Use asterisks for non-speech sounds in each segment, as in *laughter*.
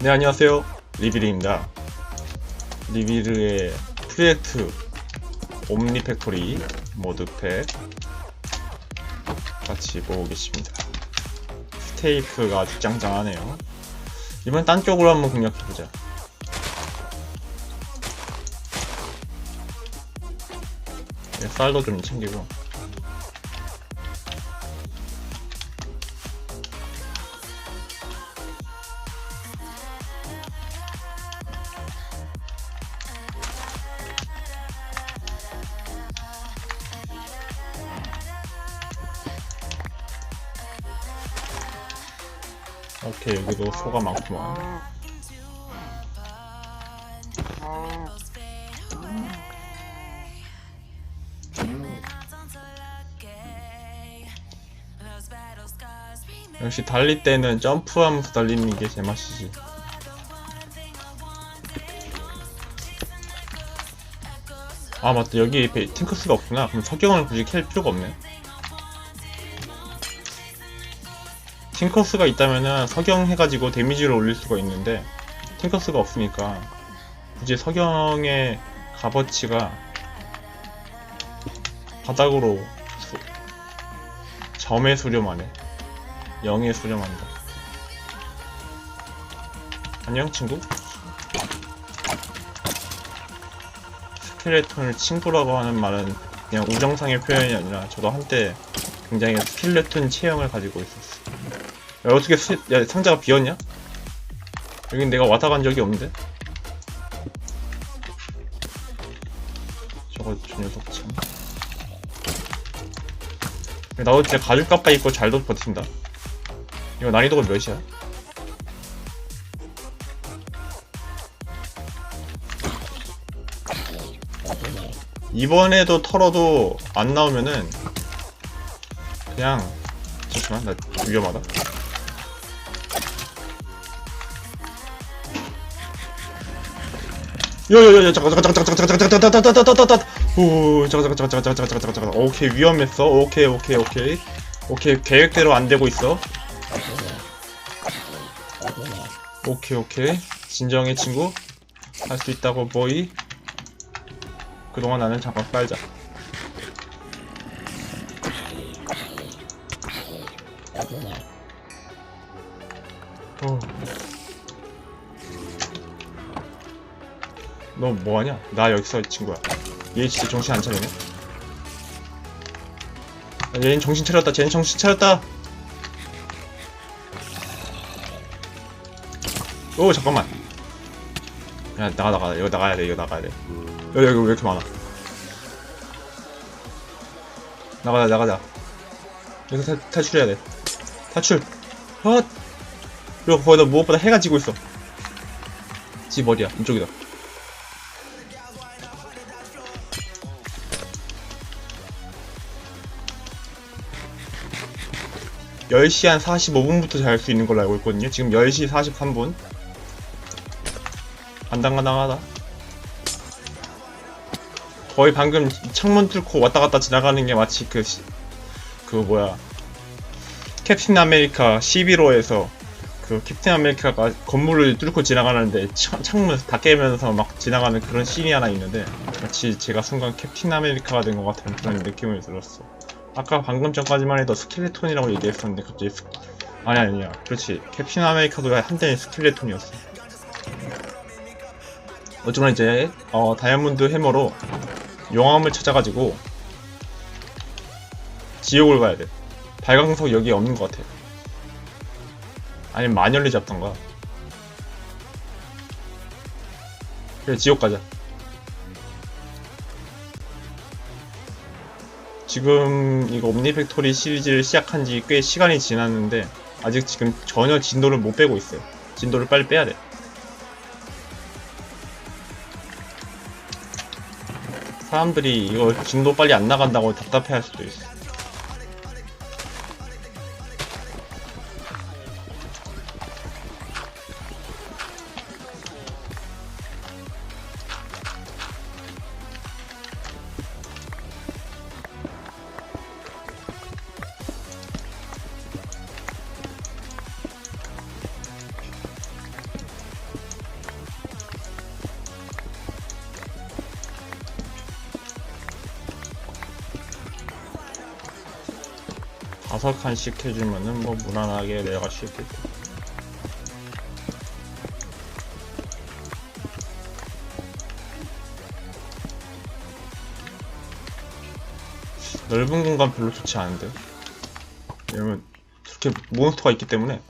네 안녕하세요. 리비르입니다. 리비르의 프로젝트 옴니 팩토리 모드팩 같이 보고 계십니다. 스테이크가 아주 짱짱하네요. 이번엔 딴 쪽으로 한번 공략해보자. 네, 쌀도 좀 챙기고 오케이 여기도 소가 많구만. 역시 달릴 때는 점프하면서 달리는 게 제맛이지. 아 맞다. 여기 베- 팅크스가 없구나. 그럼 석영을 굳이 캘 필요가 없네 팅커스가 있다면은 석영해가지고 데미지를 올릴 수가 있는데 팅커스가 없으니까 굳이 석영의 값어치가 바닥으로 수, 점의 수렴하네. 0의 수렴한다. 안녕 친구. 스켈레톤을 친구라고 하는 말은 그냥 우정상의 표현이 아니라 저도 한때 굉장히 스켈레톤 체형을 가지고 있었어 야, 어떻게 수, 야, 상자가 비었냐? 여긴 내가 왔다 간 적이 없는데? 저거, 저 녀석 참. 나도 진짜 가죽 kap바 입고 잘도 버틴다. 이거 난이도가 몇이야? 이번에도 털어도 안 나오면은 그냥 잠시만 나 위험하다 야야야야 잠깐 잠깐 잠깐 잠깐 잠깐 잠깐 잠깐 잠깐 잠깐 잠깐 오 잠깐 잠깐 잠깐 잠깐 잠깐 잠깐 잠깐 오케이 위험했어 오케이 오케이 오케이 오케이 계획대로 안 되고 있어 오케이 오케이 진정해 친구 할 수 있다고 보이 그동안 나는 잠깐 빨자 너 뭐하냐? 나 여기서 이 친구야. 얘 진짜 정신 안 차리네. 아, 얘는 정신 차렸다. 쟤는 정신 차렸다. 오 잠깐만. 야 나가 나가. 이거 나가야 돼. 이거 나가야 돼. 여기 여기 왜 이렇게 많아? 나가자 나가자. 여기서 탈, 탈출해야 돼. 탈출. 헛. 그리고 거기다 무엇보다 해가 지고 있어. 집 어디야? 이쪽이다. 열시한 45분부터 잘 수 있는 걸로 알고 있거든요. 지금 10시 43분. 안당간당하다. 거의 방금 창문 뚫고 왔다 갔다 지나가는 게 마치 그, 시- 그 뭐야. 캡틴 아메리카 11호에서 그 캡틴 아메리카가 건물을 뚫고 지나가는데 차- 창문 다 깨면서 막 지나가는 그런 씬이 하나 있는데 마치 제가 순간 캡틴 아메리카가 된 것 같은 그런 느낌이 들었어. 아까 방금 전까지만 해도 스켈레톤이라고 얘기했었는데 갑자기 스... 아니 아니야. 그렇지. 캡틴 아메리카도 한때는 스켈레톤이었어. 어쩌면 이제 어, 다이아몬드 해머로 용암을 찾아가지고 지옥을 가야 돼. 발광석 여기 없는 것 같아. 아니면 마녀를 잡던가. 그래 지옥 가자 지금 이거 옴니팩토리 시리즈를 시작한 지 꽤 시간이 지났는데 아직 지금 전혀 진도를 못 빼고 있어요. 진도를 빨리 빼야 돼. 사람들이 이거 진도 빨리 안 나간다고 답답해 할 수도 있어. 다섯 칸씩 해주면은 뭐 무난하게 내려갈 수 있겠다. 넓은 공간 별로 좋지 않은데. 왜냐면 저렇게 몬스터가 있기 때문에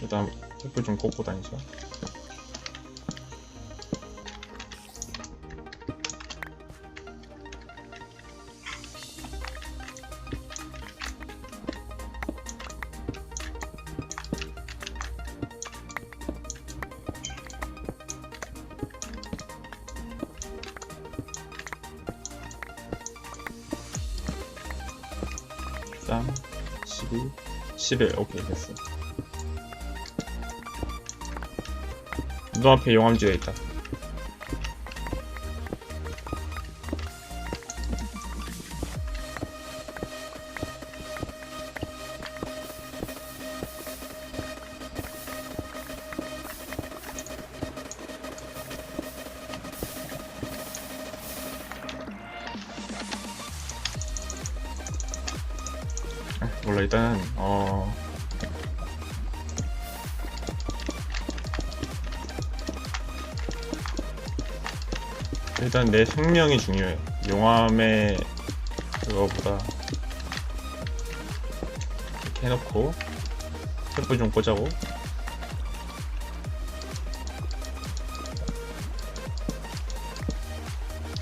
일단 횃불 좀 꽂고 다니자. 12, 11 오케이 됐어. 눈앞에 용암지가 있다. 몰라 일단은 어 일단 내 생명이 중요해. 용암의 그거보다 이렇게 해놓고 횃불 좀 꽂자고.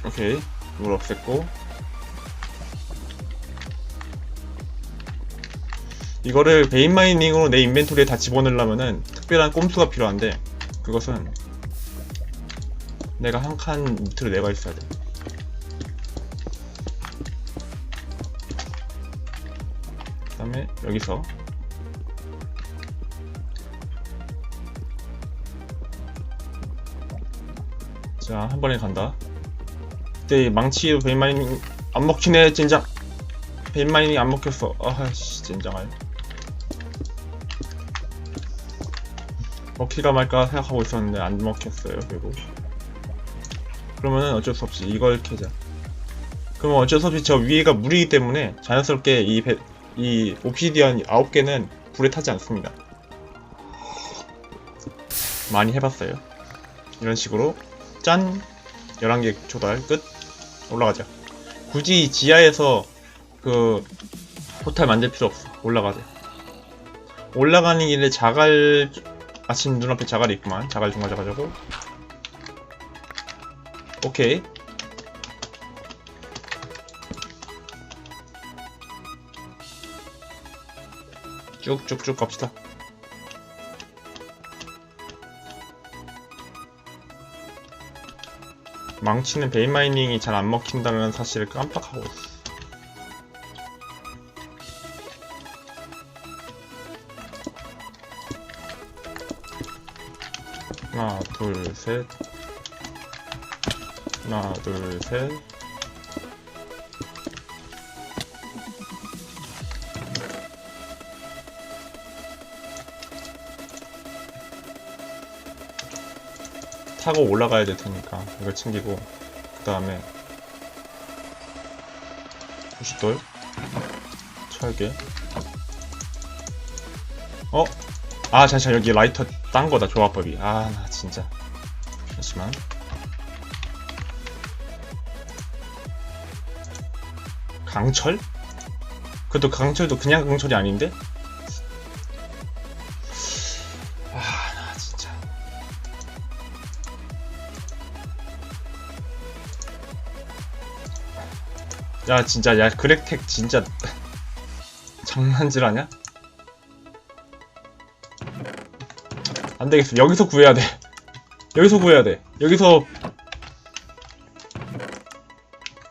오케이, 이걸 없앴고 이거를 베인 마이닝으로 내 인벤토리에 다 집어넣으려면은 특별한 꼼수가 필요한데 그것은 내가 한 칸 밑으로 내가 있어야 돼. 그 다음에 여기서 자, 한 번에 간다. 그때 망치 베인 마이닝 안 먹히네, 젠장. 베인 마이닝 안 먹혔어. 아씨, 젠장할. 먹힐까 말까 생각하고 있었는데 안 먹혔어요, 결국. 그러면은 어쩔 수 없이 이걸 캐자. 그러면 어쩔 수 없이 저 위에가 물이기 때문에 자연스럽게 이, 배, 이 옵시디언 9개는 불에 타지 않습니다. 많이 해봤어요. 이런 식으로 짠! 11개 조달 끝! 올라가자. 굳이 지하에서 그 포탈 만들 필요 없어. 올라가자. 올라가는 길에 자갈 아침 눈앞에 자갈이 있구만. 자갈 좀 가져가자고. 오케이. 쭉쭉쭉 갑시다. 망치는 베인 마이닝이 잘 안 먹힌다는 사실을 깜빡하고 있어. 둘, 셋. 하나, 둘, 셋. 타고 올라가야 될 테니까 이걸 챙기고 그 다음에 부싯돌 철개 어? 아 잠시만 여기 라이터 딴 거다 조합법이 아 나 진짜 잠시만 강철? 그래도 강철도 그냥 강철이 아닌데? 아 나 진짜 야 진짜 야 그렉텍 진짜 *laughs* 장난질 하냐? 안 되겠어. 여기서 구해야 돼. 여기서 구해야 돼. 여기서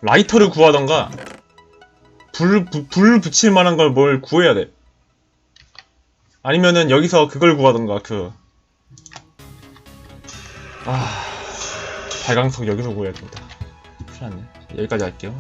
라이터를 구하던가 불, 부- 불 붙일 만한 걸 뭘 구해야 돼. 아니면은 여기서 그걸 구하던가 그. 아... 발광석 여기서 구해야 된다. 큰일 났네. 여기까지 할게요